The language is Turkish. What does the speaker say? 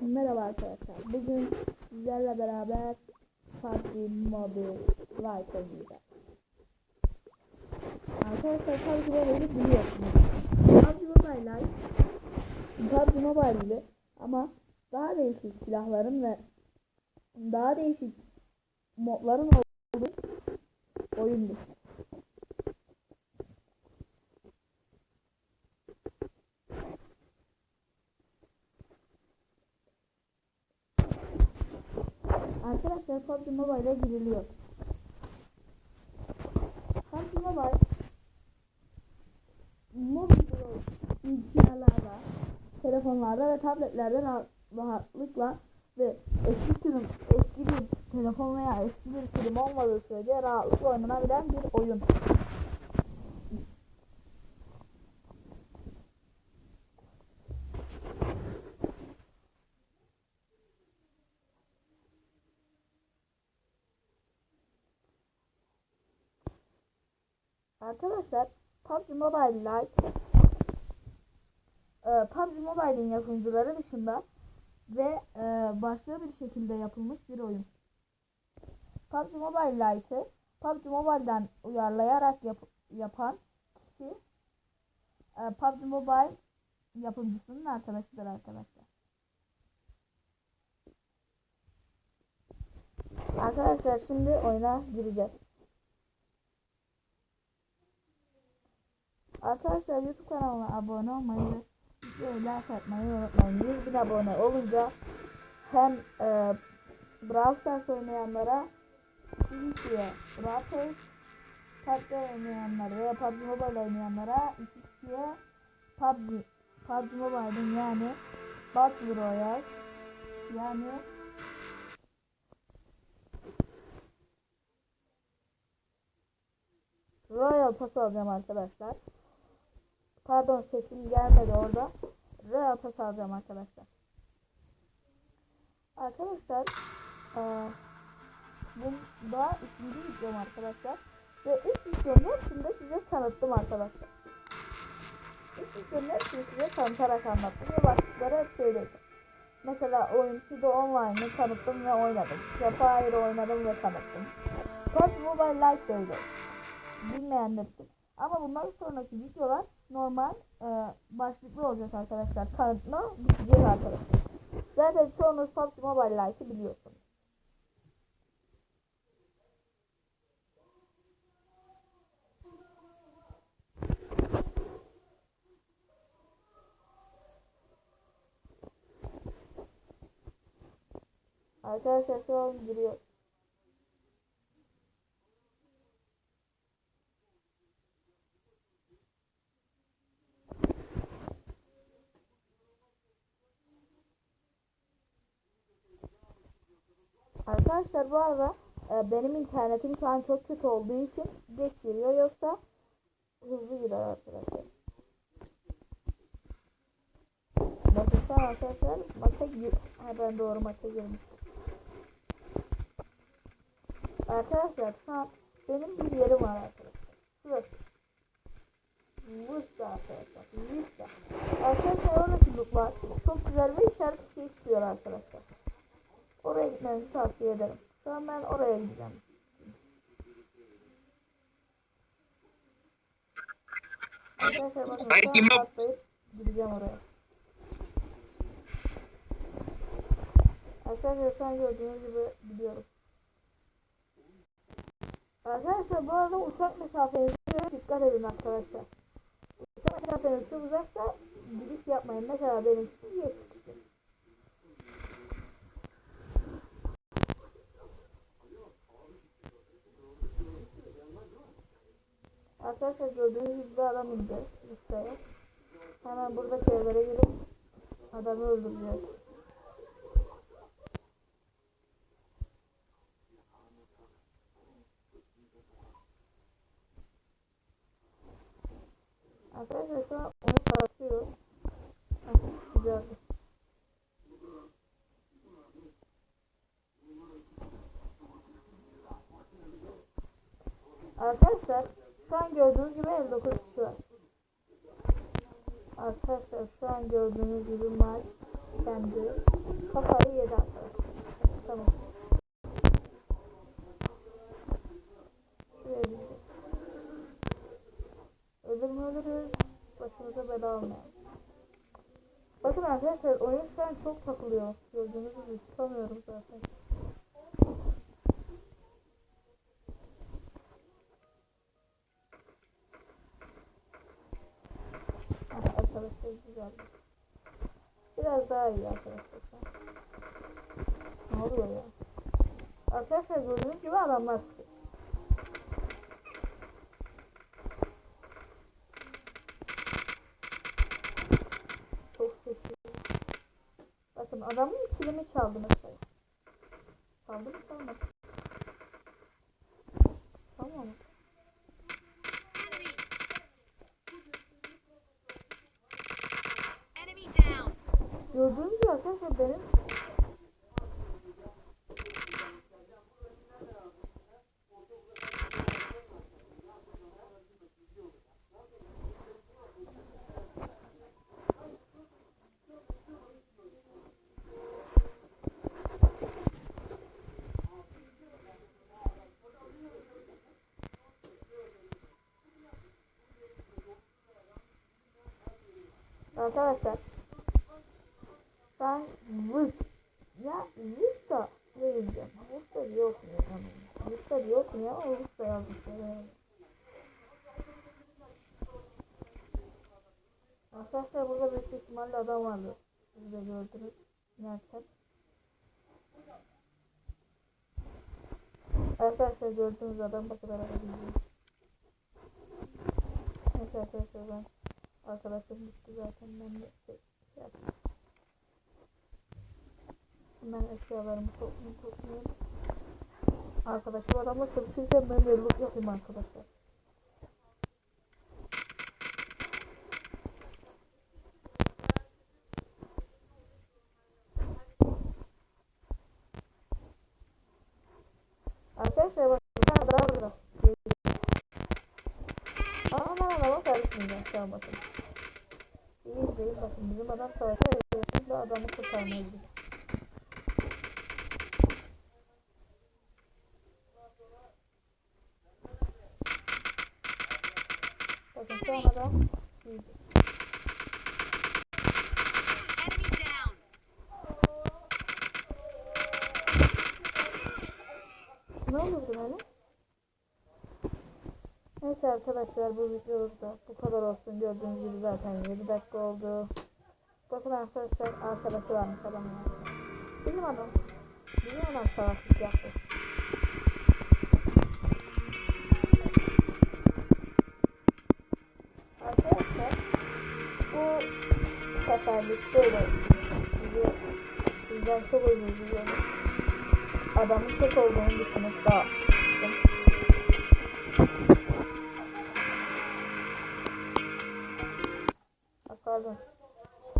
Merhaba arkadaşlar. Bugün sizlerle beraber PUBG Mobile Lite oynayacağız. Arkadaşlar PUBG Mobile'i biliyorsunuz. PUBG Mobile Lite PUBG Mobile gibi ama daha değişik silahların ve daha değişik modların olduğu oyundur. Arkadaşlar PUBG Mobile'e giriliyor. PUBG Mobile mobil bilgisayarlarda, telefonlarda ve tabletlerde rahat- rahatlıkla ve eski sürüm, eski bir telefon veya eski bir sürüm olmadığı sürece rahatlıkla oynanabilen bir oyun. Arkadaşlar PUBG Mobile Lite e, PUBG Mobile'in yapımcıları dışında ve e, başka bir şekilde yapılmış bir oyun. PUBG Mobile Lite'ı PUBG Mobile'den uyarlayarak yap- yapan kişi e, PUBG Mobile yapımcısının arkadaşıdır arkadaşlar. Arkadaşlar şimdi oyuna gireceğiz. Arkadaşlar YouTube kanalıma abone olmayı ve like atmayı unutmayın. 100 bin abone olunca hem e, Brawl Stars oynayanlara kişiye Brawl Pass, PUBG oynayanlara veya PUBG Mobile oynayanlara iki PUBG, PUBG Mobile'ın yani Battle Royale yani Royal Pass alacağım arkadaşlar. Pardon sesim gelmedi orada. Royal Pass alacağım arkadaşlar. Arkadaşlar eee bu da ikinci videom arkadaşlar. Ve ilk videonun hepsinde size tanıttım arkadaşlar. İlk videonun hepsini size tanıtarak anlattım ve başlıkları hep söyledim. Mesela oyuncu da online'ı tanıttım ve oynadım. Fire oynadım ve tanıttım. PUBG Mobile Lite de öyle bilmeyenler için. Ama bundan sonraki videolar normal e, başlıklı olacak arkadaşlar. Tanıtma bitecek arkadaşlar. Zaten çoğunuz PUBG Mobile Lite'ı biliyorsunuz. Arkadaşlar şu an giriyor. Arkadaşlar bu arada e, benim internetim şu an çok kötü olduğu için geç giriyor yoksa hızlı girer arkadaşlar. Bakın arkadaşlar maça gir. Ha ben doğru maça girmiş. Arkadaşlar şu an benim bir yerim var arkadaşlar. Şurası. Vursa arkadaşlar. Vursa. Arkadaşlar oradaki lootlar çok güzel tavsiye ederim. Şu an ben oraya gideceğim. Arkadaşlar bakın şu an atlayıp gideceğim oraya. Arkadaşlar şu an gördüğünüz gibi gidiyoruz. Arkadaşlar bu arada uçak mesafenizi dikkat edin arkadaşlar. Uçak mesafeniz çok uzaksa giriş yapmayın. Mesela benimki 70 Arkadaşlar gördüğünüz gibi adam indi listeye. Hemen buradaki evlere girip adamı öldüreceğiz. Arkadaşlar şu an onu taratıyor. Hafif güzel. Arkadaşlar şu an gördüğünüz gibi 59 kişi var. Arkadaşlar şu an gördüğünüz gibi maç kendi Kafayı yedi arkadaşlar. Tamam. Şuraya bir Öldürme ölürüz. Başımıza bela almayalım. Bakın arkadaşlar oyun şu an çok takılıyor. Gördüğünüz gibi tutamıyorum zaten. Arkadaşlar güzel. Biraz daha iyi arkadaşlar. Ne oluyor ya? Arkadaşlar gördüğünüz gibi adamlar çıkıyor. Çok sesli. Bakın adamın kilimi çaldı mesela. Çaldı mı çalmadı? Tamam mı? Enemy down. Gördüğünüz gibi arkadaşlar benim Arkadaşlar ben vız ya Vista ne yazacağım? Vista diye okunuyor tamam. Vista diye okunuyor ama Vista yazmışlar yani. Arkadaşlar burada büyük ihtimalle adam vardı. Siz de gördünüz. Gerçek. Arkadaşlar gördüğünüz adam bakın arada gidiyor. Neyse arkadaşlar ben arkadaşım gitti zaten ben de şey, şey. Ben eşyalarımı toplayayım toplayayım. Arkadaşım adamla çalışırken ben de loot yapayım arkadaşlar. Arkadaşlar bak tane daha burada. Ama ben adama karışmayacağım şu an bakın. İyi izleyin bakın bizim adam savaşa Şimdi adamı kurtarmaya gidiyor. Bakın şu an adam iyiydi. Enemy down. Ne oldu böyle? Neyse arkadaşlar bu videomuzda bu kadar olsun. Gördüğünüz gibi zaten 7 dakika oldu. Bakın arkadaşlar arkadaşı varmış adamın. Bizim adam. Bizim adam savaşlık yaptı. Seferlik böyle sizden çok özür diliyorum. Adamın tek olduğunu düşünüp daha